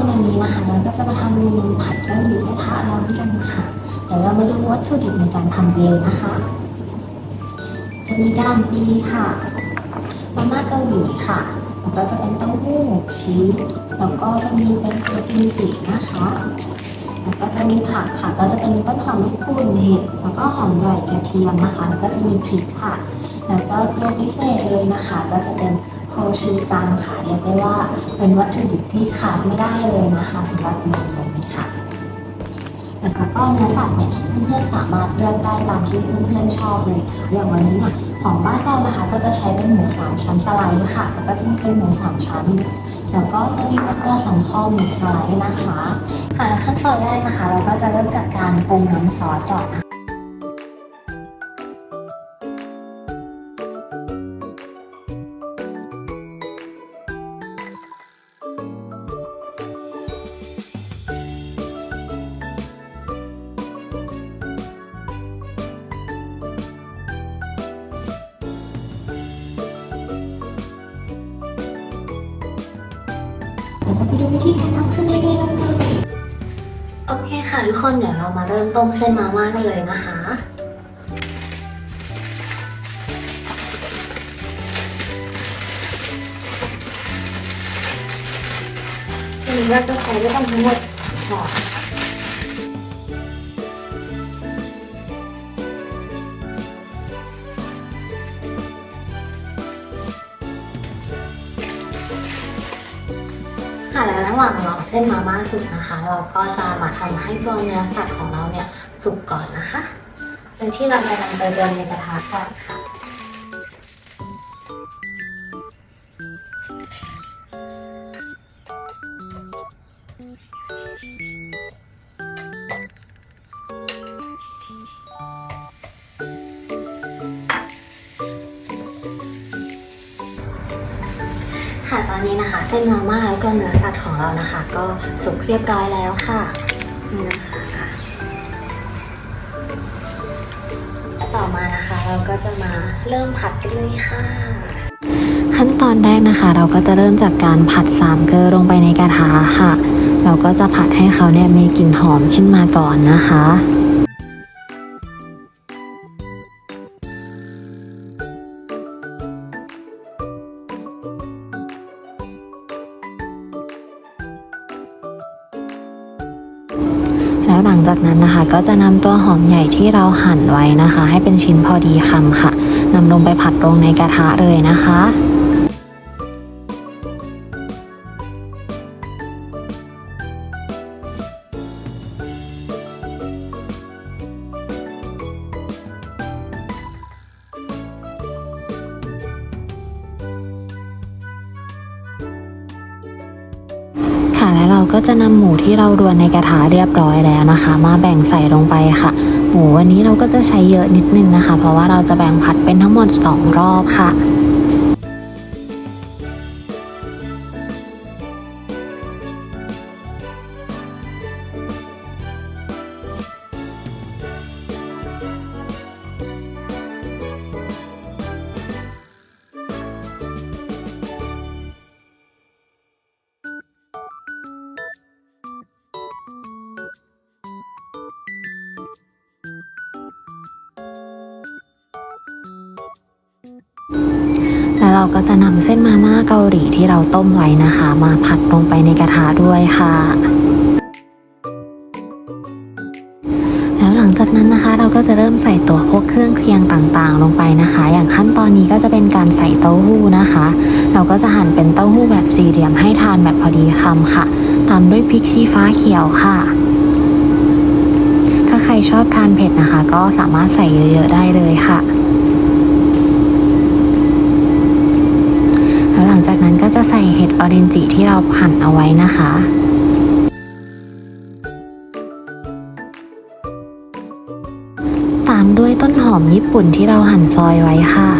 นวันนี้นะคะเราก็จะมาทำเมนูผัดเกาหลีกระทะร้อนกันค่ะ เดี๋ยวเรามาดูวัตถุดิบในการทำกันเลยนะคะ จะมีกระหล่ำปีค่ะมาม่าเกาหลีค่ะแล้วก็จะเป็นเต้าหู้ชีสแล้วก็จะมีเป็นตัวกิมจินะคะแล้วก็จะมีผักค่ะก็จะเป็นต้นหอมญี่ปุ่นเห็ดแล้วก็หอมใหญ่กระเทียมนะคะ แล้วก็จะมีพริกค่ะ แล้วก็ตัวพิเศษเลยนะคะ ก็จะเป็น โคชูจังค่ะเรียกได้ว่าเป็นวัตถุดิบที่ขาดไม่ได้เลยนะคะสำหรับเมนูนี้ค่ะแล้วก็เนื้อสัตว์เนี่ยเพื่อนๆสามารถเลือกได้ตามที่เพื่อนๆชอบเลยนะคะอย่างวันนี้เนี่ยของบ้านเรานะคะก็จะใช้เป็นหมูสามชั้นสไลด์ค่ะแล้วก็จะมีเป็นหมูสามชั้นแล้วก็จะมีเป็นตัวสันคอหมูสไลด์นะคะค่ะและขั้นตอนแรกนะคะ เราก็จะเริ่มจากการปรุงน้ำซอสก่อนนะคะ ไปดูวิธีการทำขึ้นได้เลยโอเคค่ะทุกคนเดี๋ยวเรามาเริ่มต้มเส้นมาม่ากันเลยนะคะวันนี้เราจะใช้ด้วยกันทั้งหมดห่อ ค่ะและระหว่างรอเส้นมาม่าสุกนะคะ เราก็จะมาทำให้ตัวเนื้อสัตว์ของเราเนี่ยสุกก่อนนะคะโดยที่เราจะนำไปเดินในกระทะก่อนค่ะ ค่ะตอนนี้นะคะเส้นมาม่าแล้วก็เนื้อสัตว์ของเรานะคะ ก็สุกเรียบร้อยแล้วค่ะนี่นะคะและต่อมานะคะเราก็จะมาเริ่มผัดกันเลยค่ะ ขั้นตอนแรกนะคะ เราก็จะเริ่มจากการผัดสามเกลือลงไปในกระทะค่ะ เราก็จะผัดให้เขาเนี่ยมีกลิ่นหอมขึ้นมาก่อนนะคะ แล้วหลังจากนั้นนะคะ ก็จะนำตัวหอมใหญ่ที่เราหั่นไว้นะคะ ให้เป็นชิ้นพอดีคำค่ะนำลงไปผัดลงในกระทะเลยนะคะ เราก็จะนำหมูที่เรารวนในกระทะเรียบร้อยแล้วนะคะ มาแบ่งใส่ลงไปค่ะ หมูวันนี้เราก็จะใช้เยอะนิดนึงนะคะ เพราะว่าเราจะแบ่งผัดเป็นทั้งหมด 2 รอบค่ะ แล้วเราก็จะนำเส้นมาม่าเกาหลีที่เราต้มไว้นะคะ มาผัดลงไปในกระทะด้วยค่ะ แล้วหลังจากนั้นนะคะ เราก็จะเริ่มใส่ตัวพวกเครื่องเคียงต่างๆ ลงไปนะคะ อย่างขั้นตอนนี้ก็จะเป็นการใส่เต้าหู้นะคะ เราก็จะหั่นเป็นเต้าหู้แบบสี่เหลี่ยมให้ทานแบบพอดีคำค่ะ ตามด้วยพริกชี้ฟ้าเขียวค่ะถ้าใครชอบทานเผ็ดนะคะ ก็สามารถใส่เยอะๆได้เลยค่ะ แล้วหลังจากนั้นก็จะใส่เห็ดออเรนจิที่เราหั่นเอาไว้นะคะตามด้วยต้นหอมญี่ปุ่นที่เราหั่นซอยไว้ค่ะ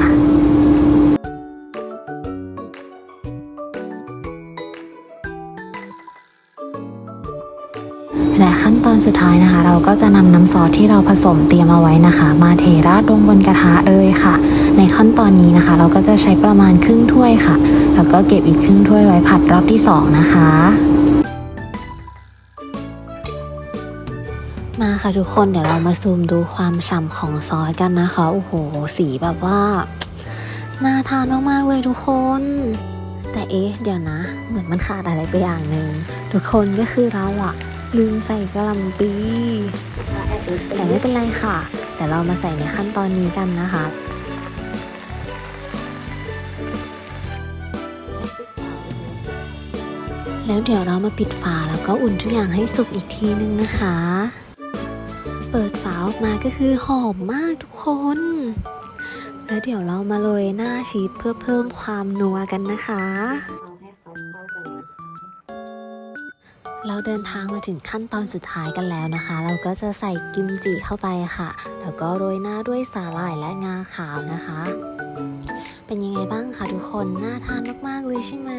และขั้นตอนสุดท้ายนะคะ เราก็จะนำน้ำซอสที่เราผสมเตรียมเอาไว้นะคะ มาเทราดลงบนกระทะเลยค่ะ ในขั้นตอนนี้นะคะ เราก็จะใช้ประมาณครึ่งถ้วยค่ะ แล้วก็เก็บอีกครึ่งถ้วยไว้ผัดรอบที่ 2 นะคะมาค่ะทุกคนเดี๋ยวเรามาซูมดูความฉ่ำของซอสกันนะคะ โอ้โห สีแบบว่าน่าทานมากๆเลยทุกคน แต่เอ๊ะ เดี๋ยวนะ เหมือนมันขาดอะไรไปอย่างหนึ่งทุกคนก็คือเราอะ ลืมใส่กะหล่ำปีแต่ไม่เป็นไรค่ะ เดี๋ยวเรามาใส่ในขั้นตอนนี้กันนะคะแล้วเดี๋ยวเรามาปิดฝาแล้วก็อุ่นทุกอย่างให้สุกอีกทีนึงนะคะ เปิดฝาออกมาก็คือหอมมากทุกคน แล้วเดี๋ยวเรามาโรยหน้าชีสเพื่อเพิ่มความนัวกันนะคะ เราเดินทางมาถึงขั้นตอนสุดท้ายกันแล้วนะคะ เราก็จะใส่กิมจิเข้าไปค่ะ แล้วก็โรยหน้าด้วยสาหร่ายและงาขาวนะคะ เป็นยังไงบ้างคะทุกคน น่าทานมาก ๆ เลยใช่ไหม